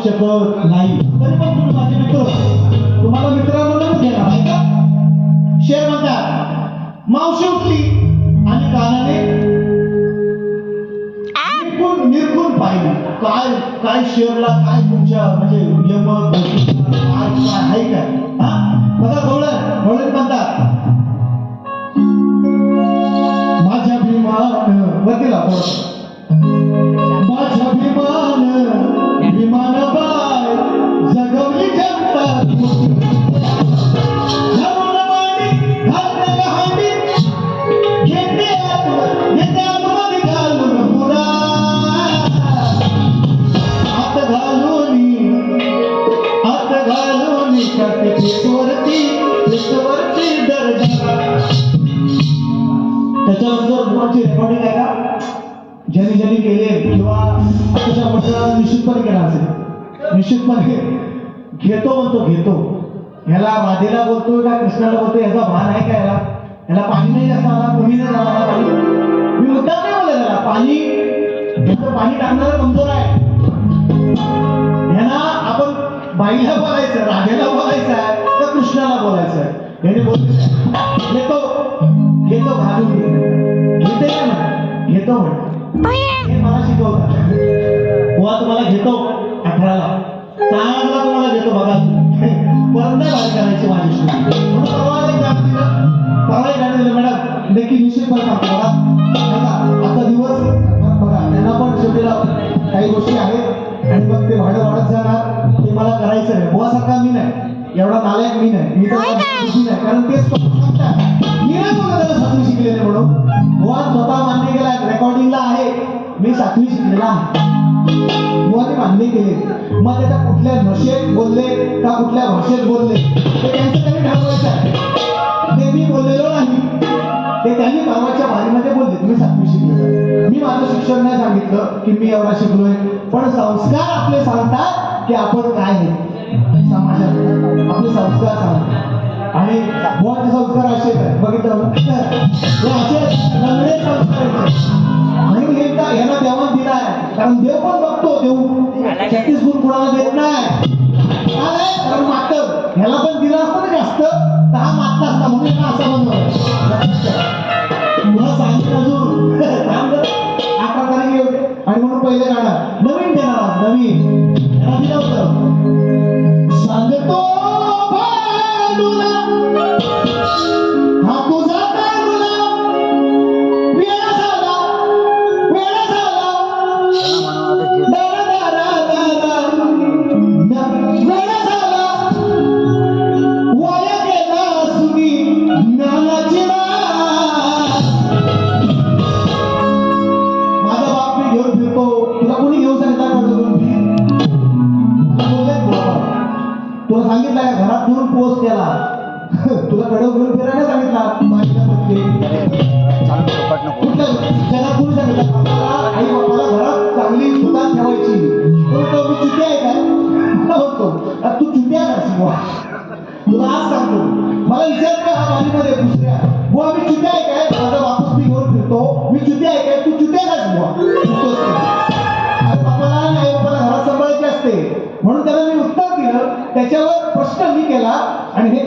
वागू शकत नाही. तरी पण तुम्ही माझे मित्र. तुम्हाला मित्र म्हणूनच घेणार का? शेर म्हणतात मावशी उठली आणि कानाने निरखून निरखून पाहिलं. काय काय शेरला काय तुमच्या म्हणजे यमक काय काय आहे काय हा? बघा गवळण गवळण पण त्याच्यानंतर गुणाची आहे का ज्यांनी ज्यांनी केले किंवा आताच्या मंडळाला निश्चितपणे केला असेल. निश्चितपणे घेतो म्हणतो घेतो. ह्याला राधेला बोलतोय का कृष्णाला बोलतोय याचा भान आहे का याला? याला पाणी नाही जास्त आला तुम्ही नाही जाणार पाणी? मी मुद्दा नाही बोलले त्याला पाणी पाणी टाकणारा कमजोर आहे. ह्याला आपण बाईला बोलायचं राधेला बोलायचं आहे तर कृष्णाला बोलायचं आहे? याने बोलतो घेतो घेतो घालून घेतो म्हण हे मला शिकवतात बुवा तुम्हाला घेतो. अठराला. चांगला तुम्हाला घेतो बघा. परत नाही करायची माझी म्हणून परवा एक दिलं. मॅडम. नक्की निश्चितपणे सांगतो बघा. आजचा दिवस. बघा त्यांना पण शेवटीला काही गोष्टी आहेत. आणि मग ते भाडं वाढत जाणार. ते मला करायचं नाही. बुवासारखा मी नाही. एवढा नालायक मी नाही. मी तर नाही. कारण तेच स्वतः मी नाही बोलत त्याला सातवी शिकलेले म्हणून. बुवा स्वतः मान्य आहे मी सातवी शिकलेला आहे. बुवाने मान्य केले मग त्याच्या कुठल्या नशेत बोलले का कुठल्या भाषेत बोलले? ते त्यांचं त्यांनी ठरवायचं आहे. ते मी बोललेलो नाही. ते त्यांनी परवाच्या बारीमध्ये बोलले तुम्ही सातवी शिकले मी माझं शिक्षण नाही सांगितलं की मी एवढा शिकलोय. पण संस्कार आपले सांगतात की आपण काय आहे. समाजात. आपले संस्कार सांगतात. आणि बुवाचे संस्कार असे बघितलं? असे संस्कार घरात त्याला तुला कडव घेऊन फिरायला सांगितला. माझ्या मध्ये कुठल्या सांगितलं. आम्हाला आई बापाला घरात चांगली सुद्धा ठेवायची. तो मी चुकी आहे काय? हो, मला होतो तू चुकी आहे का तुला आज सांगतो. मला विचार का हा माझीमध्ये दुसऱ्या. बुवा मी चुकी आहे काय? माझा वापस मी घेऊन फिरतो. मी चुकी आहे काय? तू चुकी आहे का बुवा.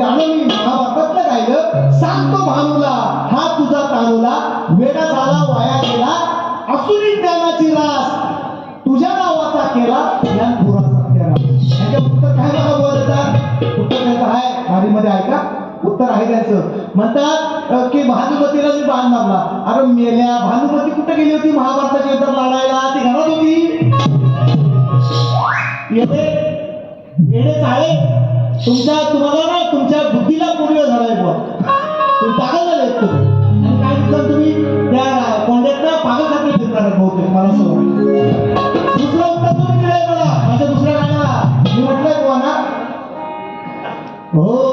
गाणं मी महाभारतातलं गायलं सांगतो भानुला हा तुझा तानुला वेडा झाला वाया गेला असुरी ज्ञानाची रास तुझ्या नावाचा केला ज्ञान पुरा सत्याला त्याच्या उत्तर काय मला बोलतात उत्तर त्याचं आहे. भारीमध्ये उत्तर आहे त्याचं. म्हणतात की भानुपतीला मी बाण मारला. अरे मेल्या भानुपती कुठे गेली होती? महाभारताच्या युद्धात लढायला? ती घरात होती. येते. येणे चाळे तुमच्या तुम्हाला ना तुमच्या बुद्धीला पूर्ण झालाय बुवा. तुम्ही पागल झाले तुम्ही. आणि काय दिवसात तुम्ही? त्या कोंड्यात पागल सारखे फिरणार बहुतेक मला असं वाटतं दुसरं उत्तर तुम्ही दिलंय मला? माझ्या दुसऱ्या गाण्याला मी म्हटलंय तुम्हाला हो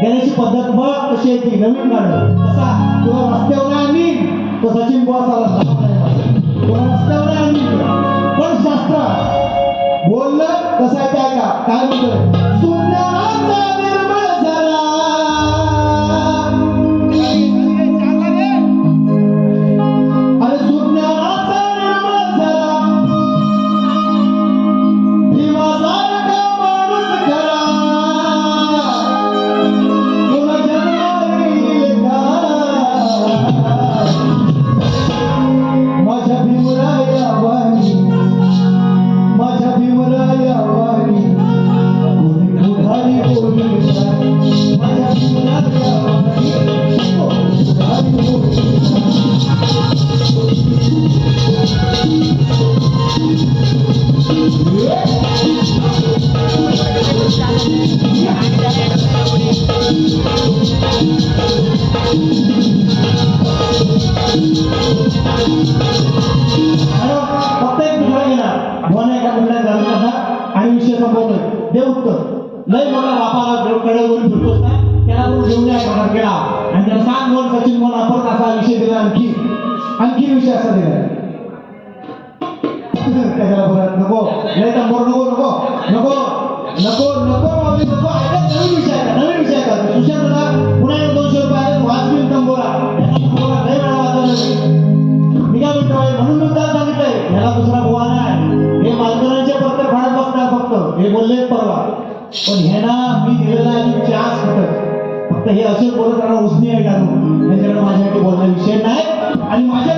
देण्याची पद्धत बघ कशी आहे ती नवीन गाणं कसा तुला रस्त्यावर नाही आणीन तो सचिन बॉस आला तुला रस्त्यावर नाही पण शास्त्र बोललं कसं आहे ते ऐका काय म्हणतोय दे उत्तर. लय मला बापाला कडेवरून फिरतोस ना त्याला तू घेऊन या घरात गेला. आणि त्याला सांग बोल सचिन बोल आपण असा विषय दिला आणखी. आणखी विषय असा दिला. त्याच्याला बोलत नको. लय तंबोर नको नको. नको. नको नको माऊली, नको. ऐका नवीन विषय आहे नवीन विषय आहे सुशांत दादा पुन्हा एक दोनशे रुपये वाजवी तंबोरा त्याचा तंबोरा लय वेळा वाजवला मी. काय म्हणतो म्हणून मुद्दा सांगितलंय. ह्याला दुसरा बुवा नाही. हे मालकरांचे पत्र फाडत बसणार फक्त. हे बोलले परवा पण ह्याला ना मी दिलेला आहे चान्स भेटत फक्त हे असं बोलत राहणार उसने आहे टाकून यांच्याकडे माझ्याकडे विषय नाही. आणि माझ्या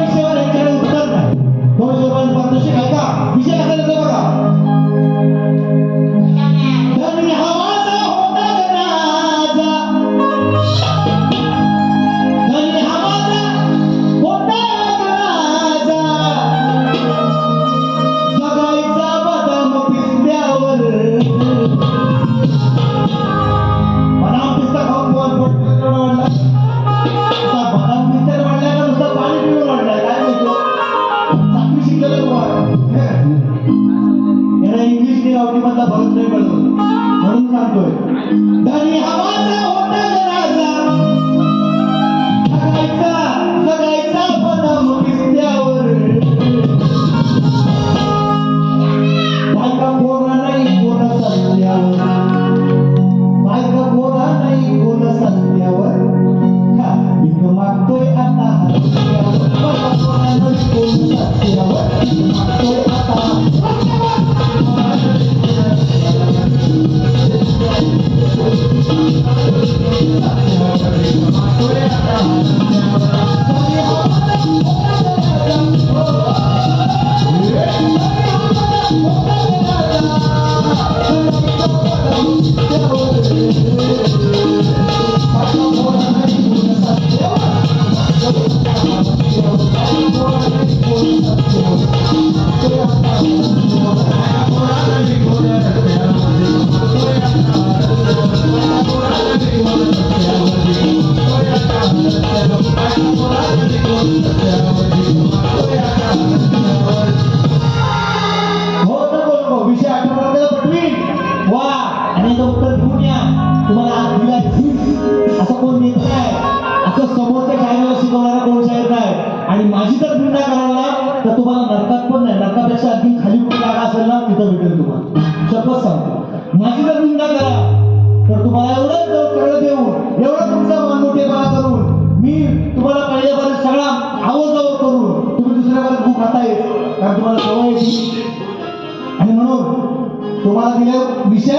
सांगतो. माझी जर निंदा करा. तर तुम्हाला एवढं सगळं देऊन एवढं तुमचा मानवटेपणा करून मी तुम्हाला पहिल्या बरेच सगळा आवडजावड करून तुम्ही दुसऱ्या बरेच भूक खाता कारण तुम्हाला सवय आणि म्हणून तुम्हाला दिले विषय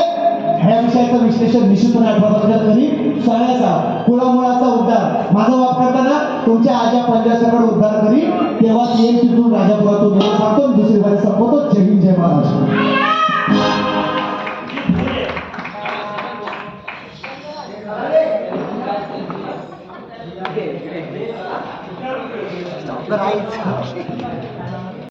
ह्या विषयाचं विश्लेषण निश्चितपणे आठवण तरी सगळ्याचा कुळामुळाचा उद्धार. माझा वाप करताना तुमच्या आजा पंजासकड उद्धार करी. तेव्हा येईल तिथून राजापुरातून. सांगतो आणि दुसरी बारी संपवतो. जय हिंद जय महाराष्ट्र. right. Okay.